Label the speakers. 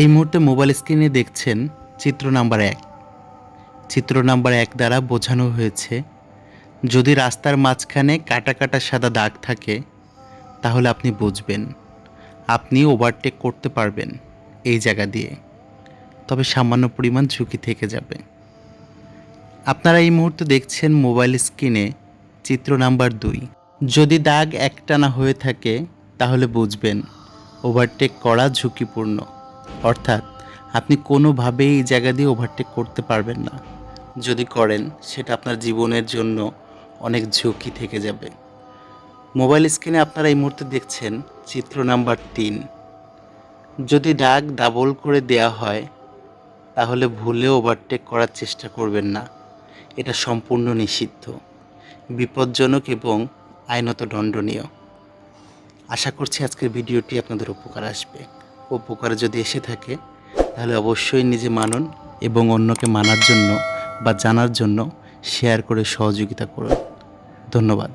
Speaker 1: এই মুহূর্তে মোবাইল স্ক্রিনে দেখছেন চিত্র নাম্বার এক। চিত্র নাম্বার এক দ্বারা বোঝানো হয়েছে, যদি রাস্তার মাঝখানে কাটা কাটা সাদা দাগ থাকে, তাহলে আপনি বুঝবেন, আপনি ওভারটেক করতে পারবেন এই জায়গা দিয়ে। তবে সামান্য পরিমাণ ঝুঁকি থেকে যাবে। আপনারা এই মুহূর্তে দেখছেন মোবাইল স্ক্রিনে চিত্র নাম্বার দুই। যদি দাগ একটানা হয়ে থাকে, তাহলে বুঝবেন ওভারটেক করা ঝুঁকিপূর্ণ। অর্থাৎ আপনি কোনোভাবেই এই জায়গা দিয়ে ওভারটেক করতে পারবেন না। যদি করেন, সেটা আপনার জীবনের জন্য অনেক ঝুঁকি থেকে যাবে। মোবাইল স্ক্রিনে আপনারা এই মুহূর্তে দেখছেন চিত্র নাম্বার তিন। যদি ডাক ডাবল করে দেয়া হয়, তাহলে ভুলে ওভারটেক করার চেষ্টা করবেন না। এটা সম্পূর্ণ নিষিদ্ধ। বিপজ্জনক এবং আইনত দণ্ডনীয়। আশা করছি আজকের ভিডিওটি আপনাদের উপকার আসবে। উপকার যদি এসে থাকে, তাহলে অবশ্যই নিজে মানুন এবং অন্যকে মানার জন্য বা জানার জন্য শেয়ার করে সহযোগিতা করুন। ধন্যবাদ।